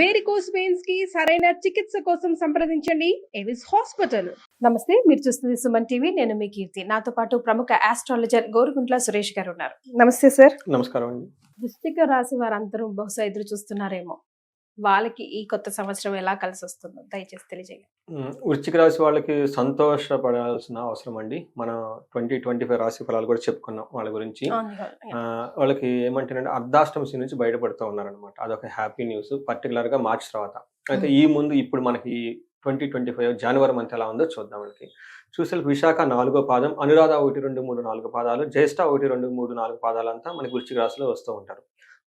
Varicose వెయిన్స్కి సరైన చికిత్స కోసం సంప్రదించండి. ఎవిస్ హాస్పిటల్ నమస్తే మీరు చూస్తుంది సుమన్ టీవీ. నేను మీ కీర్తి. నాతో పాటు ప్రముఖ ఆస్ట్రాలజర్ గోరుగుంట్ల సురేష్ గారు ఉన్నారు. నమస్తే సార్. నమస్కారం అండి. వృశ్చిక రాశి వారందరూ బహుశా ఎదురు చూస్తున్నారేమో. వాళ్ళకి ఈ కొత్త సంవత్సరం ఎలా కలిసి వస్తుందో దయచేసి తెలియజేయండి. వృశ్చిక రాశి వాళ్ళకి సంతోషపడాల్సిన అవసరం అండి. మనం ట్వంటీ ట్వంటీ ఫైవ్ రాశి ఫలాలు కూడా చెప్పుకున్నాం వాళ్ళ గురించి. వాళ్ళకి ఏమంటారంటే అర్ధాష్టమ శని నుంచి బయటపడుతూ ఉన్నారనమాట అదొక హ్యాపీ న్యూస్ పర్టికులర్గా మార్చ్ తర్వాత. అయితే ఈ ముందు ఇప్పుడు మనకి twenty twenty five January month ఎలా ఉందో చూద్దాం మనకి చూసే విశాఖ నాలుగో పాదం అనురాధ ఒకటి రెండు మూడు నాలుగు పాదాలు జ్యేష్ఠ ఒకటి రెండు మూడు నాలుగు పాదాలంతా మనకి వృశ్చిక రాశిలో వస్తూ ఉంటారు.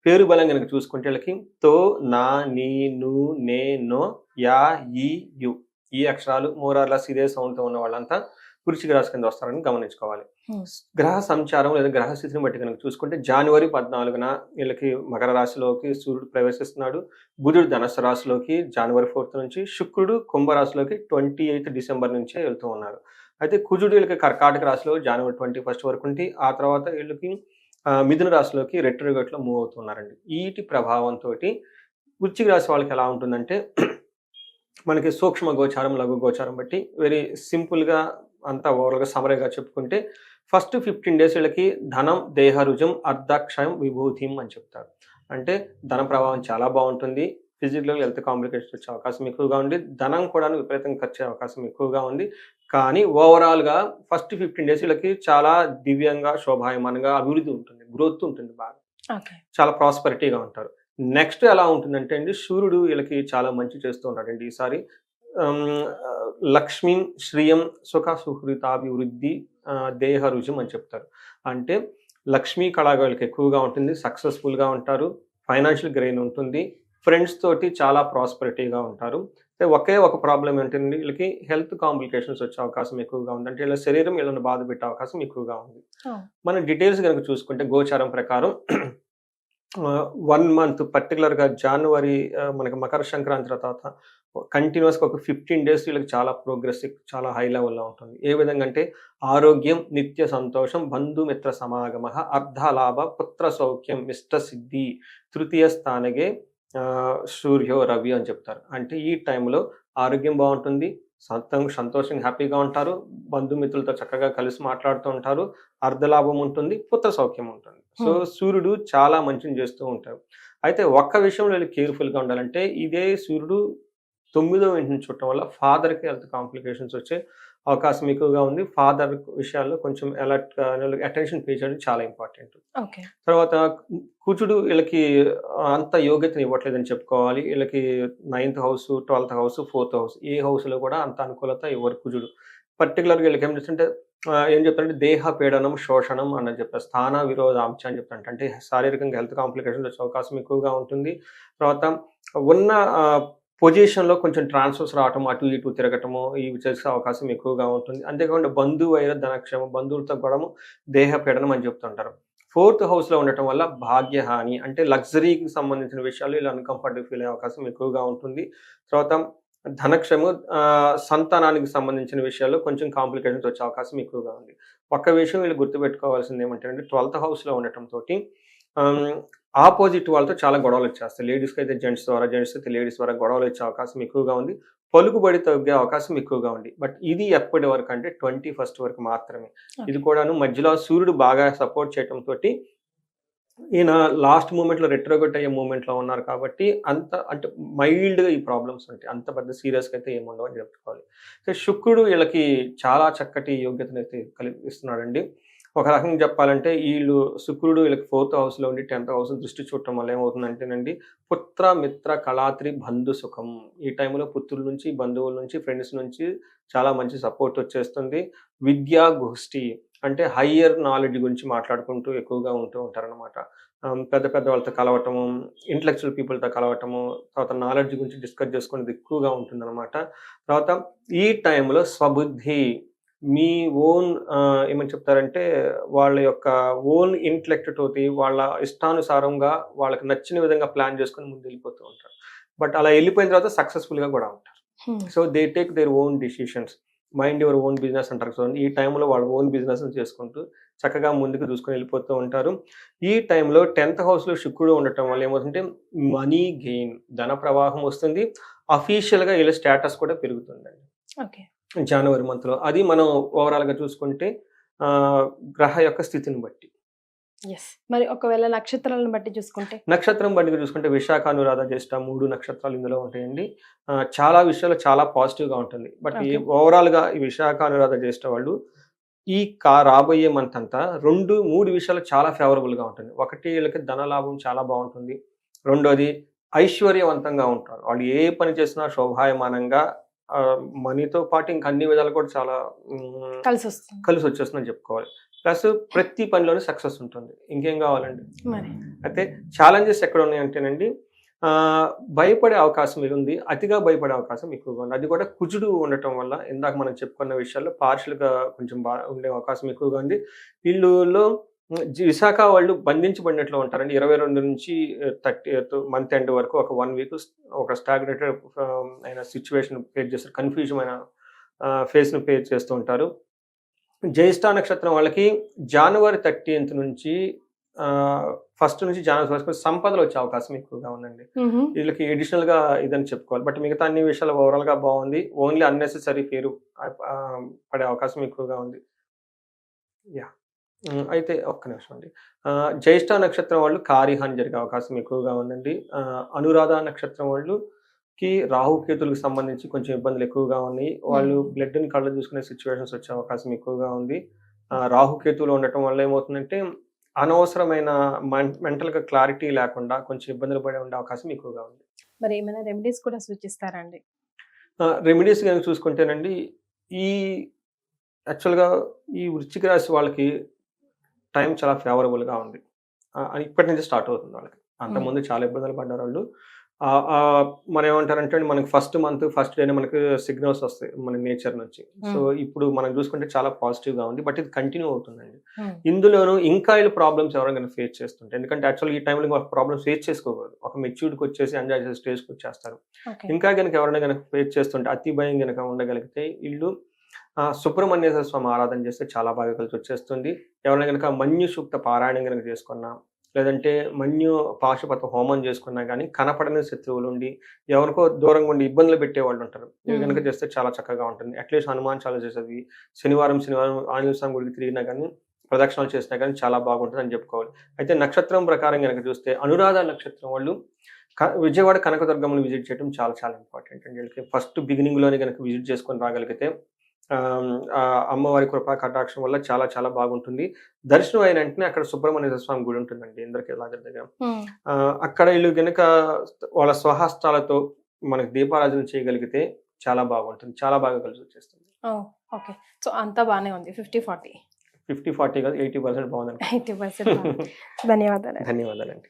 పేరు బలం కనుక చూసుకుంటే వీళ్ళకి తో నా నీ ను నే నో యా ఈ యు. ఈ అక్షరాలు మోరార్లస్ ఇదే సౌండ్తో ఉన్న వాళ్ళంతా వృశ్చిక రాశి కింద వస్తారని గమనించుకోవాలి. గ్రహ సంచారం లేదా గ్రహ స్థితిని బట్టి కనుక చూసుకుంటే జనవరి పద్నాలుగున వీళ్ళకి మకర రాశిలోకి సూర్యుడు ప్రవేశిస్తున్నాడు. బుధుడు ధనస్సు రాశిలోకి జనవరి ఫోర్త్ నుంచి శుక్రుడు కుంభరాశిలోకి ట్వంటీ ఎయిత్ డిసెంబర్ నుంచే వెళ్తూ ఉన్నారు. అయితే కుజుడు వీళ్ళకి కర్కాటక రాశిలో జనవరి ట్వంటీ ఫస్ట్ వరకు ఉండి ఆ తర్వాత వీళ్ళకి మిథున రాశిలోకి రెట్రోగేట్లో మూవ్ అవుతున్నారండి. వీటి ప్రభావంతో వృశ్చిక రాశి వాళ్ళకి ఎలా ఉంటుందంటే మనకి సూక్ష్మ గోచారం లఘు గోచారం బట్టి వెరీ సింపుల్గా అంతా ఓవరాల్గా సమరేగా చెప్పుకుంటే ఫస్ట్ ఫిఫ్టీన్ డేస్ వీళ్ళకి ధనం దేహరుజం అర్ధాక్షయం విభూతిం అని చెప్తారు. అంటే ధన ప్రభావం చాలా బాగుంటుంది. ఫిజికల్ హెల్త్ కాంప్లికేషన్స్ వచ్చే అవకాశం ఎక్కువగా ఉంది. ధనం కూడా విపరీతంగా ఖర్చు అవకాశం ఎక్కువగా ఉంది. కానీ ఓవరాల్గా ఫస్ట్ ఫిఫ్టీన్ డేస్ వీళ్ళకి చాలా దివ్యంగా శోభాయమానంగా అభివృద్ధి ఉంటుంది గ్రోత్ ఉంటుంది బాగా. చాలా ప్రాస్పరిటీగా ఉంటారు. నెక్స్ట్ ఎలా ఉంటుందంటే అండి సూర్యుడు వీళ్ళకి చాలా మంచి చేస్తూ ఉంటాడండి ఈసారి. లక్ష్మీ శ్రియం సుఖ సుహృతాభివృద్ధి దేహ రుజం అని చెప్తారు. అంటే లక్ష్మీ కళగా వీళ్ళకి ఎక్కువగా ఉంటుంది సక్సెస్ఫుల్గా ఉంటారు ఫైనాన్షియల్ గ్రెయిన్ ఉంటుంది ఫ్రెండ్స్ తోటి చాలా ప్రాస్పరిటీగా ఉంటారు. ఒకే ఒక ప్రాబ్లం ఏంటంటే వీళ్ళకి హెల్త్ కాంప్లికేషన్స్ వచ్చే అవకాశం ఎక్కువగా ఉంది. అంటే వీళ్ళ శరీరం వీళ్ళని బాధ పెట్టే అవకాశం ఎక్కువగా ఉంది. మన డీటెయిల్స్ కనుక చూసుకుంటే గోచారం ప్రకారం వన్ మంత్ పర్టికులర్గా జనవరి మనకి మకర సంక్రాంతి తర్వాత కంటిన్యూస్గా ఒక ఫిఫ్టీన్ డేస్ వీళ్ళకి చాలా ప్రోగ్రెస్ చాలా హై లెవెల్లో ఉంటుంది. ఏ విధంగా అంటే ఆరోగ్యం నిత్య సంతోషం బంధుమిత్ర సమాగమ అర్ధలాభ పుత్ర సౌఖ్యం ఇష్ట సిద్ధి తృతీయ స్థానగే సూర్యో రవి అని చెప్తారు. అంటే ఈ టైంలో ఆరోగ్యం బాగుంటుంది సంతం సంతోషంగా హ్యాపీగా ఉంటారు బంధుమిత్రులతో చక్కగా కలిసి మాట్లాడుతూ ఉంటారు అర్ధలాభం ఉంటుంది పుత్ర సౌఖ్యం ఉంటుంది. సో. సూర్యుడు చాలా మంచిని చేస్తూ ఉంటారు అయితే ఒక్క విషయంలో వీళ్ళు కేర్ఫుల్గా ఉండాలంటే ఇదే సూర్యుడు తొమ్మిదో ఇంటిని చుట్టం వల్ల ఫాదర్కి హెల్త్ కాంప్లికేషన్స్ వచ్చే అవకాశం ఎక్కువగా ఉంది. ఫాదర్ విషయాల్లో కొంచెం అలర్ట్ అటెన్షన్ పే చేయడం చాలా ఇంపార్టెంట్. తర్వాత కుజుడు వీళ్ళకి అంత యోగ్యతను ఇవ్వట్లేదని చెప్పుకోవాలి. వీళ్ళకి ninth house twelfth house fourth house ఏ హౌస్లో కూడా అంత అనుకూలత ఇవ్వరు కుజుడు. పర్టికులర్గా వీళ్ళకి ఏం చేస్తుంటే ఏం చెప్తారంటే దేహ పీడనం శోషణం అని చెప్తారు స్థాన విరోధాంశ అని చెప్తారంట. అంటే శారీరకంగా హెల్త్ కాంప్లికేషన్స్ వచ్చే అవకాశం ఎక్కువగా ఉంటుంది. తర్వాత ఉన్న పొజిషన్లో కొంచెం ట్రాన్స్ఫర్స్ రావటం అటు ఇటు తిరగటము ఇవి చేసే అవకాశం ఎక్కువగా ఉంటుంది. అంతేకాకుండా బంధువు అయిన ధనక్షేమం బంధువులతో కూడా దేహ పీడనం అని చెప్తుంటారు. ఫోర్త్ హౌస్లో ఉండటం వల్ల భాగ్యహాని అంటే లగ్జరీకి సంబంధించిన విషయాలు ఇలా అన్కంఫర్టబుల్ ఫీల్ అయ్యే అవకాశం ఎక్కువగా ఉంటుంది. తర్వాత ధనక్షము సంతానానికి సంబంధించిన విషయాల్లో కొంచెం కాంప్లికేషన్స్ వచ్చే అవకాశం ఎక్కువగా ఉంది. ఒక్క విషయం వీళ్ళు గుర్తుపెట్టుకోవాల్సింది ఏమంటే ట్వెల్త్ హౌస్లో ఉండటం తోటి ఆపోజిట్ వాళ్ళతో చాలా గొడవలు వచ్చేస్తాయి. లేడీస్కి అయితే జెంట్స్ ద్వారా జెంట్స్ అయితే లేడీస్ ద్వారా గొడవలు వచ్చే అవకాశం ఎక్కువగా ఉంది. పలుకుబడి తగ్గే అవకాశం ఎక్కువగా ఉంది. బట్ ఇది ఎప్పటి వరకు అంటే ట్వంటీ ఫస్ట్ వరకు మాత్రమే. ఇది కూడాను మధ్యలో సూర్యుడు బాగా సపోర్ట్ చేయటం తోటి ఈయన లాస్ట్ మూమెంట్లో రెట్రోగొట్ అయ్యే మూమెంట్లో ఉన్నారు కాబట్టి అంత అంటే మైల్డ్గా ఈ ప్రాబ్లమ్స్ ఉంటాయి. అంత పెద్ద సీరియస్గా అయితే ఏముండవు అని చెప్పుకోవాలి. సో శుక్రుడు వీళ్ళకి చాలా చక్కటి యోగ్యతను అయితే కలిగిస్తున్నాడండి. ఒక రకంగా చెప్పాలంటే వీళ్ళు శుక్రుడు వీళ్ళకి ఫోర్త్ హౌస్లో ఉండి టెన్త్ హౌస్ దృష్టి చూడటం వల్ల ఏమవుతుందంటేనండి పుత్ర మిత్ర కళాత్రి బంధు సుఖం. ఈ టైంలో పుత్రుల నుంచి బంధువుల నుంచి ఫ్రెండ్స్ నుంచి చాలా మంచి సపోర్ట్ వచ్చేస్తుంది. విద్యా గోష్ఠి అంటే హయ్యర్ నాలెడ్జ్ గురించి మాట్లాడుకుంటూ ఎక్కువగా ఉంటూ ఉంటారనమాట పెద్ద పెద్ద వాళ్ళతో కలవటము ఇంటలెక్చువల్ పీపుల్తో కలవటము తర్వాత నాలెడ్జ్ గురించి డిస్కస్ చేసుకునేది ఎక్కువగా ఉంటుందన్నమాట. తర్వాత ఈ టైంలో స్వబుద్ధి మీ ఓన్ ఏమని చెప్తారంటే వాళ్ళ యొక్క ఓన్ ఇంటలెక్ట్ తోటి వాళ్ళ ఇష్టానుసారంగా వాళ్ళకి నచ్చిన విధంగా ప్లాన్ చేసుకొని ముందు వెళ్ళిపోతూ ఉంటారు. బట్ అలా వెళ్ళిపోయిన తర్వాత సక్సెస్ఫుల్గా కూడా ఉంటారు. So they take their own decisions. Mind your own business అంటారు చూడండి ఈ టైంలో వాళ్ళ ఓన్ బిజినెస్ చేసుకుంటూ చక్కగా ముందుకు చూసుకొని వెళ్ళిపోతూ ఉంటారు. ఈ టైంలో టెన్త్ హౌస్లో శుక్రుడు ఉండటం వల్ల ఏమవుతుంటే మనీ గెయిన్ ధన ప్రవాహం వస్తుంది. అఫీషియల్గా వీళ్ళ స్టేటస్ కూడా పెరుగుతుందండి. ఓకే. జనవరి మంత్లో. అది మనం ఓవరాల్గా చూసుకుంటే ఆ, గ్రహ యొక్క స్థితిని బట్టి. ఎస్ మరి ఒకవేళ నక్షత్రాలను బట్టి చూసుకుంటే? నక్షత్రం బట్టి చూసుకుంటే విశాఖ అనురాధ జ్యేష్ఠ మూడు నక్షత్రాలు ఇందులో ఉంటాయండి. చాలా విషయాలు చాలా పాజిటివ్గా ఉంటుంది. బట్. ఓవరాల్గా ఈ విశాఖ అనురాధ జ్యేష్ఠ వాళ్ళు ఈ కా రాబోయే మంత్ అంతా రెండు మూడు విషయాలు చాలా ఫేవరబుల్గా ఉంటుంది. ఒకటి వీళ్ళకి ధన లాభం చాలా బాగుంటుంది. రెండోది ఐశ్వర్యవంతంగా ఉంటారు. వాళ్ళు ఏ పని చేసినా శోభాయమానంగా మనీతో పాటు ఇంకా అన్ని విధాలు కూడా చాలా కలిసి వస్తుంది కలిసి వచ్చేస్తుందని చెప్పుకోవాలి. ప్లస్ ప్రతి పనిలోనే సక్సెస్ ఉంటుంది. ఇంకేం కావాలండి? అయితే ఛాలెంజెస్ ఎక్కడ ఉన్నాయంటేనండి భయపడే అవకాశం ఇది ఉంది అతిగా భయపడే అవకాశం ఎక్కువగా ఉంది. అది కూడా కుజుడు ఉండటం వల్ల ఇందాక మనం చెప్పుకున్న విషయాల్లో పార్షల్గా కొంచెం బాగా ఉండే అవకాశం ఎక్కువగా ఉంది. వీళ్ళలో విశాఖ వాళ్ళు బంధించబడినట్లు ఉంటారండి. ఇరవై రెండు నుంచి థర్టీ మంత్ ఎండ్ వరకు ఒక వన్ వీక్ ఒక స్టాగ్నేటెడ్ అయిన సిచ్యువేషన్ ఫేస్ చేస్తారు. కన్ఫ్యూజన్ అయిన ఫేస్ను ఫేస్ చేస్తూ ఉంటారు. జ్యేష్ఠ నక్షత్రం వాళ్ళకి జనవరి థర్టీన్త్ నుంచి ఫస్ట్ నుంచి జనవరి వరకు సంపదలు వచ్చే అవకాశం ఎక్కువగా ఉందండి. వీళ్ళకి అడిషనల్గా ఇదని చెప్పుకోవాలి. బట్ మిగతా అన్ని విషయాలు ఓవరాల్గా బాగుంది. ఓన్లీ అన్నెసెసరీ పేరు పడే అవకాశం ఎక్కువగా ఉంది. యా. అయితే ఒక్క నిమిషం అండి. జ్యేష్ఠ నక్షత్రం వాళ్ళు కారిహాని జరిగే అవకాశం ఎక్కువగా ఉందండి. అనురాధ నక్షత్రం వాళ్ళు కి రాహుకేతులకు సంబంధించి కొంచెం ఇబ్బందులు ఎక్కువగా ఉన్నాయి. వాళ్ళు బ్లడ్ని కళ్ళు చూసుకునే సిచ్యువేషన్స్ వచ్చే అవకాశం ఎక్కువగా ఉంది. రాహుకేతువులు ఉండటం వల్ల ఏమవుతుందంటే అనవసరమైన మెంటల్గా క్లారిటీ లేకుండా కొంచెం ఇబ్బందులు పడే ఉండే అవకాశం ఎక్కువగా ఉంది. మరి ఏమైనా రెమెడీస్ కూడా సూచిస్తారండి రెమెడీస్ కనుక చూసుకుంటేనండి ఈ యాక్చువల్గా ఈ వృశ్చిక రాశి వాళ్ళకి టైం చాలా ఫేవరబుల్గా ఉంది. ఇప్పటి నుంచి స్టార్ట్ అవుతుంది వాళ్ళకి. అంతకుముందు చాలా ఇబ్బందులు పడ్డారు వాళ్ళు. మనం ఏమంటారంటే మనకి ఫస్ట్ మంత్ ఫస్ట్ డేనే మనకి సిగ్నల్స్ వస్తాయి మన నేచర్ నుంచి. సో ఇప్పుడు మనం చూసుకుంటే చాలా పాజిటివ్గా ఉంది బట్ ఇది కంటిన్యూ అవుతుందండి. ఇందులోనూ ఇంకా వీళ్ళు ప్రాబ్లమ్స్ ఎవరైనా ఫేస్ చేస్తుంటే ఎందుకంటే యాక్చువల్గా ఈ టైంలో వాళ్ళకి ప్రాబ్లమ్స్ ఫేస్ చేసుకోకూడదు. ఒక మెచ్యూర్డ్కి వచ్చేసి ఎంజాయ్ చేసే స్టేజ్కి వచ్చేస్తారు. ఇంకా కనుక ఎవరైనా కనుక ఫేస్ చేస్తుంటే అతి భయం కనుక ఉండగలిగితే వీళ్ళు సుబ్రహ్మణ్యేశ్వర స్వామి ఆరాధన చేస్తే చాలా బాగా కలిసి వచ్చేస్తుంది. ఎవరైనా కనుక మన్యు సూక్త పారాయణం కనుక చేసుకున్నా లేదంటే మన్యు పాశుపత హోమం చేసుకున్నా కానీ కనపడని శత్రువులు ఉండి ఎవరికో దూరంగా ఉండి ఇబ్బందులు పెట్టే వాళ్ళు ఉంటారు. ఇవి. కనుక చేస్తే చాలా చక్కగా ఉంటుంది. అట్లీస్ట్ హనుమాన్ చాలా చేసేది శనివారం శనివారం ఆంజనేయ స్వామి గుడికి తిరిగినా కానీ ప్రదక్షిణలు చేసినా కానీ చాలా బాగుంటుంది అని చెప్పుకోవాలి. అయితే నక్షత్రం ప్రకారం కనుక చూస్తే అనురాధ నక్షత్రం వాళ్ళు క- విజయవాడ కనకదుర్గమ్మను విజిట్ చేయడం చాలా చాలా ఇంపార్టెంట్ అండి. వీళ్ళకి ఫస్ట్ బిగినింగ్లోనే కనుక విజిట్ చేసుకొని రాగలిగితే అమ్మవారి కృపా కటాక్షం వల్ల చాలా చాలా బాగుంటుంది. దర్శనం అయిన వెంటనే అక్కడ సుబ్రహ్మణ్య స్వామి గుడి ఉంటుందండి ఇంద్రకి లాగర్ దగ్గర. అక్కడ వీళ్ళు కనుక వాళ్ళ స్వహస్తాలతో మనకి దీపారాధన చేయగలిగితే చాలా బాగుంటుంది. చాలా బాగా కలిసి వచ్చేస్తుంది. ఓకే. సో అంతా బాగానే ఉంది. Fifty forty. ఫిఫ్టీ ఫార్టీ కాదు ఎయిటీ పర్సెంట్ బాగుందండి ఎయిటీ పర్సెంట్ ధన్యవాదాలు. ధన్యవాదాలండి.